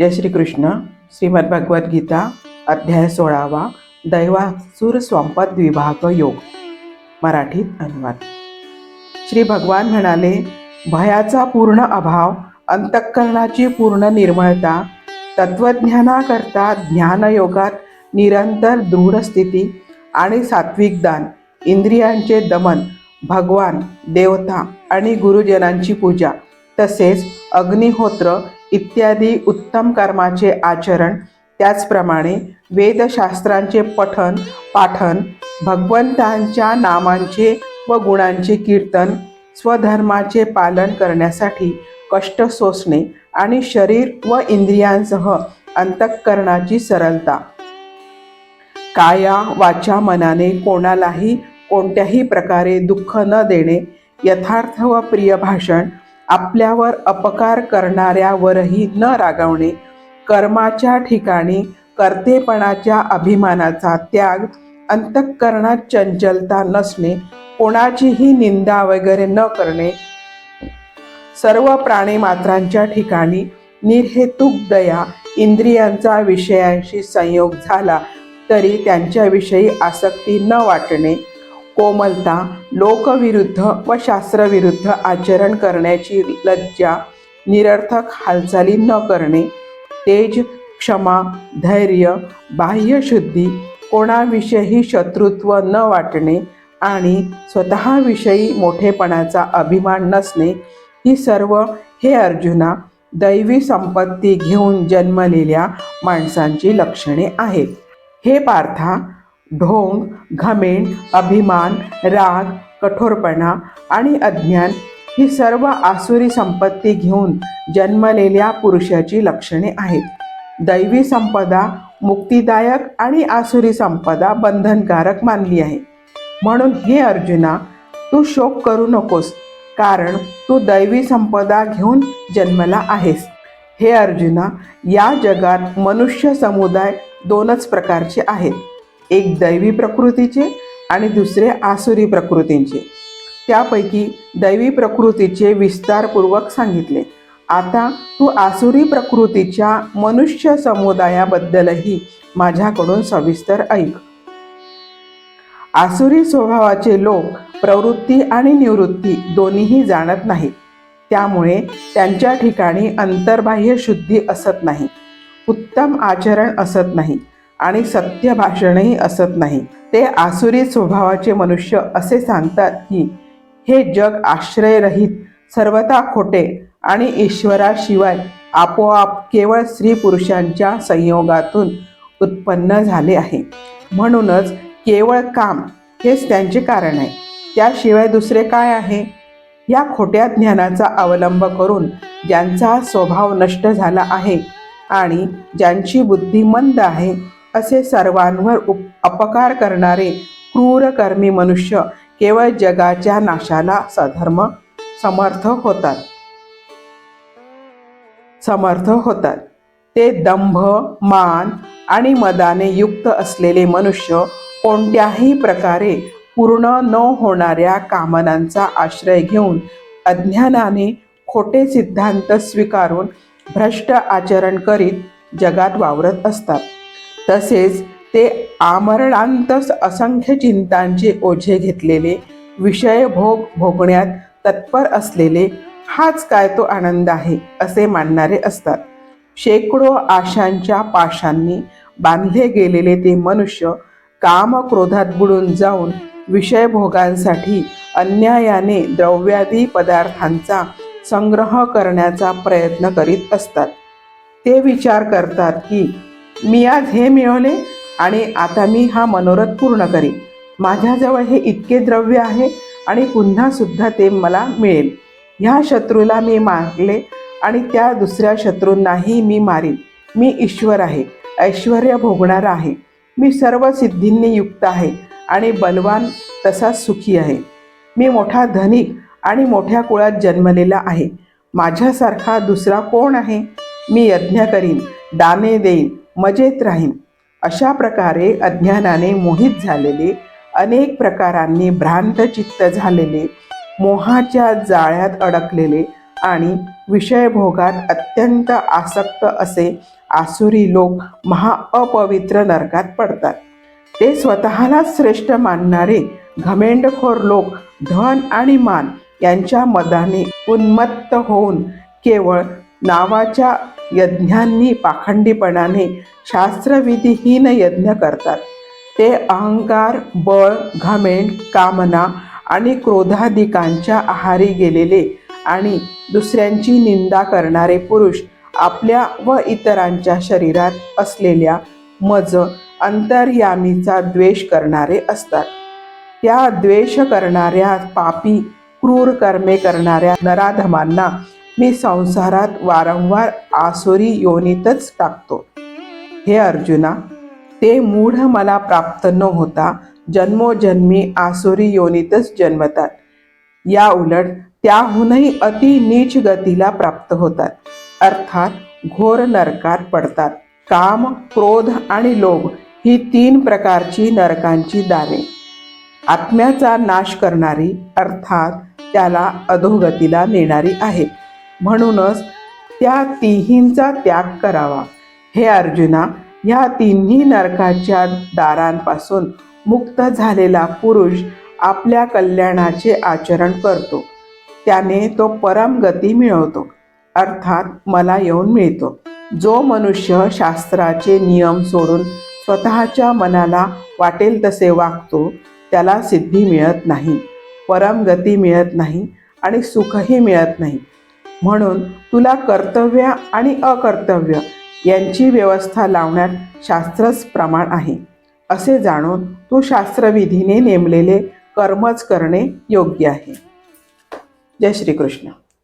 जय श्रीकृष्ण. श्रीमद भगवद्गीता अध्याय सोळावा दैवासुर स्वंपद विभाग योग मराठीत अनुवाद. श्री भगवान म्हणाले भयाचा पूर्ण अभाव अंतःकरणाची पूर्ण निर्मळता तत्वज्ञानाकरता ज्ञानयोगात निरंतर दृढ स्थिती आणि सात्विक दान इंद्रियांचे दमन भगवान देवता आणि गुरुजनांची पूजा तसेच अग्निहोत्र इत्यादी उत्तम कर्माचे आचरण त्याचप्रमाणे वेदशास्त्रांचे पठन पाठन भगवंतांच्या नामांचे व गुणांचे कीर्तन स्वधर्माचे पालन करण्यासाठी कष्ट सोसणे आणि शरीर व इंद्रियांसह अंतःकरणाची सरलता. काया वाचा मनाने कोणालाही कोणत्याही प्रकारे दुःख न देणे यथार्थ व प्रिय भाषण आपल्यावर अपकार करणाऱ्यावरही न रागवणे कर्माच्या ठिकाणी कर्तेपणाच्या अभिमानाचा त्याग अंतःकरणात चंचलता नसणे कोणाचीही निंदा वगैरे न करणे सर्व प्राणीमात्रांच्या ठिकाणी निर्हेतुक दया इंद्रियांचा विषयांशी संयोग झाला तरी त्यांच्याविषयी आसक्ती न वाटणे कोमलता लोकविरुद्ध व शास्त्रविरुद्ध आचरण करण्याची लज्जा निरर्थक हालचाली न करणे तेज क्षमा धैर्य बाह्यशुद्धी कोणाविषयी शत्रुत्व न वाटणे आणि स्वतःविषयी मोठेपणाचा अभिमान नसणे ही सर्व हे अर्जुना दैवी संपत्ती घेऊन जन्मलेल्या माणसांची लक्षणे आहेत. हे पार्था ढोंग घमेंड अभिमान राग कठोरपणा आणि अज्ञान ही सर्व आसुरी संपत्ती घेऊन जन्मलेल्या पुरुषाची लक्षणे आहेत. दैवी संपदा मुक्तिदायक आणि आसुरी संपदा बंधनकारक मानली आहे. म्हणून हे अर्जुना तू शोक करू नकोस कारण तू दैवी संपदा घेऊन जन्मला आहेस. हे अर्जुना या जगात मनुष्य समुदाय दोनच प्रकारचे आहेत. एक दैवी प्रकृतीचे आणि दुसरे आसुरी प्रकृतींचे. त्यापैकी दैवी प्रकृतीचे विस्तारपूर्वक सांगितले. आता तू आसुरी प्रकृतीच्या मनुष्य समुदायाबद्दलही माझ्याकडून सविस्तर ऐक. आसुरी स्वभावाचे लोक प्रवृत्ती आणि निवृत्ती दोन्हीही जाणत नाहीत. त्यामुळे त्यांच्या ठिकाणी अंतर्बाह्य शुद्धी असत नाही. उत्तम आचरण असत नाही. आणि सत्य भाषणही असत नाही. ते आसुरी स्वभावाचे मनुष्य असे सांगतात की हे जग आश्रयरहित सर्वता खोटे आणि ईश्वराशिवाय आपोआप केवळ स्त्री पुरुषांच्या संयोगातून उत्पन्न झाले आहे. म्हणूनच केवळ काम हेच त्यांचे कारण आहे. त्याशिवाय दुसरे काय आहे? या खोट्या ज्ञानाचा अवलंब करून ज्यांचा स्वभाव नष्ट झाला आहे आणि ज्यांची बुद्धी मंद आहे असे सर्वांवर उप अपकार करणारे क्रूरकर्मी मनुष्य केवळ जगाच्या नाशाला सधर्म समर्थ होतात. समर्थ होतात. ते दंभ मान आणि मदाने युक्त असलेले मनुष्य कोणत्याही प्रकारे पूर्ण न होणाऱ्या कामनांचा आश्रय घेऊन अज्ञानाने खोटे सिद्धांत स्वीकारून भ्रष्ट आचरण करीत जगात वावरत असतात. तसेच ते आमरणांत असंख्य चिंतांचे ओझे घेतलेले विषय भोग भोगण्यात तत्पर असलेले हाच काय तो आनंद आहे असे मानणारे असतात. शेकडो आशांच्या पाशांनी बांधले गेलेले ते मनुष्य काम क्रोधात बुडून जाऊन विषय भोगांसाठी अन्यायाने द्रव्यादी पदार्थांचा संग्रह करण्याचा प्रयत्न करीत असतात. ते विचार करतात की मी आज हे मिळवले आणि आता मी हा मनोरथ पूर्ण करीन. माझ्याजवळ हे इतके द्रव्य आहे आणि पुन्हा सुद्धा ते मला मिळेल. ह्या शत्रूला मी मारले आणि त्या दुसऱ्या शत्रूंनाही मी मारीन. मी ईश्वर आहे ऐश्वर भोगणारा आहे. मी सर्व सिद्धींनी युक्त आहे आणि बलवान तसाच सुखी आहे. मी मोठा धनिक आणि मोठ्या कुळात जन्मलेला आहे. माझ्यासारखा दुसरा कोण आहे? मी यज्ञ करीन दाने देईन मजेत राहीन. अशा प्रकारे अज्ञानाने मोहित झालेले अनेक प्रकारांनी भ्रांत चित्त झालेले मोहाच्या जाळ्यात अडकलेले आणि विषयभोगात अत्यंत आसक्त असे आसुरी लोक महा अपवित्र नरकात पडतात. ते स्वतःला श्रेष्ठ मानणारे घमेंडखोर लोक धन आणि मान यांच्या मदाने उन्मत्त होऊन केवळ नावाच्या यज्ञांनी पाखंडीपणाने शास्त्रविधीहीन यज्ञ करतात. ते अहंकार बळ घमेंड कामना आणि क्रोधाधिकांच्या आहारी गेलेले आणि दुसऱ्यांची निंदा करणारे पुरुष आपल्या व इतरांच्या शरीरात असलेल्या मज अंतर्यामीचा द्वेष करणारे असतात. त्या द्वेष करणाऱ्या पापी क्रूर कर्मे करणाऱ्या नराधमांना मी संसारात वारंवार आसुरी योनीतच टाकतो. हे अर्जुना ते मूढ मला प्राप्त न होता जन्मोजन्मी आसुरी योनीतच जन्मतात. या उलट त्याहूनही अति नीच गतीला प्राप्त होतात. अर्थात घोर नरकात पडतात. काम क्रोध आणि लोभ ही तीन प्रकारची नरकांची दारे. आत्म्याचा नाश करणारी अर्थात त्याला अधोगतीला नेणारी आहेत म्हणूनच त्या तिहींचा त्याग करावा. हे अर्जुना ह्या तिन्ही नरकाच्या दारांपासून मुक्त झालेला पुरुष आपल्या कल्याणाचे आचरण करतो. त्याने तो परम गती मिळवतो. अर्थात मला येऊन मिळतो. जो मनुष्य शास्त्राचे नियम सोडून स्वतःच्या मनाला वाटेल तसे वागतो त्याला सिद्धी मिळत नाही. परम गती मिळत नाही आणि सुखही मिळत नाही. म्हणून तुला कर्तव्य आणि अकर्तव्य यांची व्यवस्था लावण्यात शास्त्रच प्रमाण आहे. असे जाणून तू शास्त्रविधीने नेमलेले कर्मच करणे योग्य आहे. जय श्रीकृष्ण.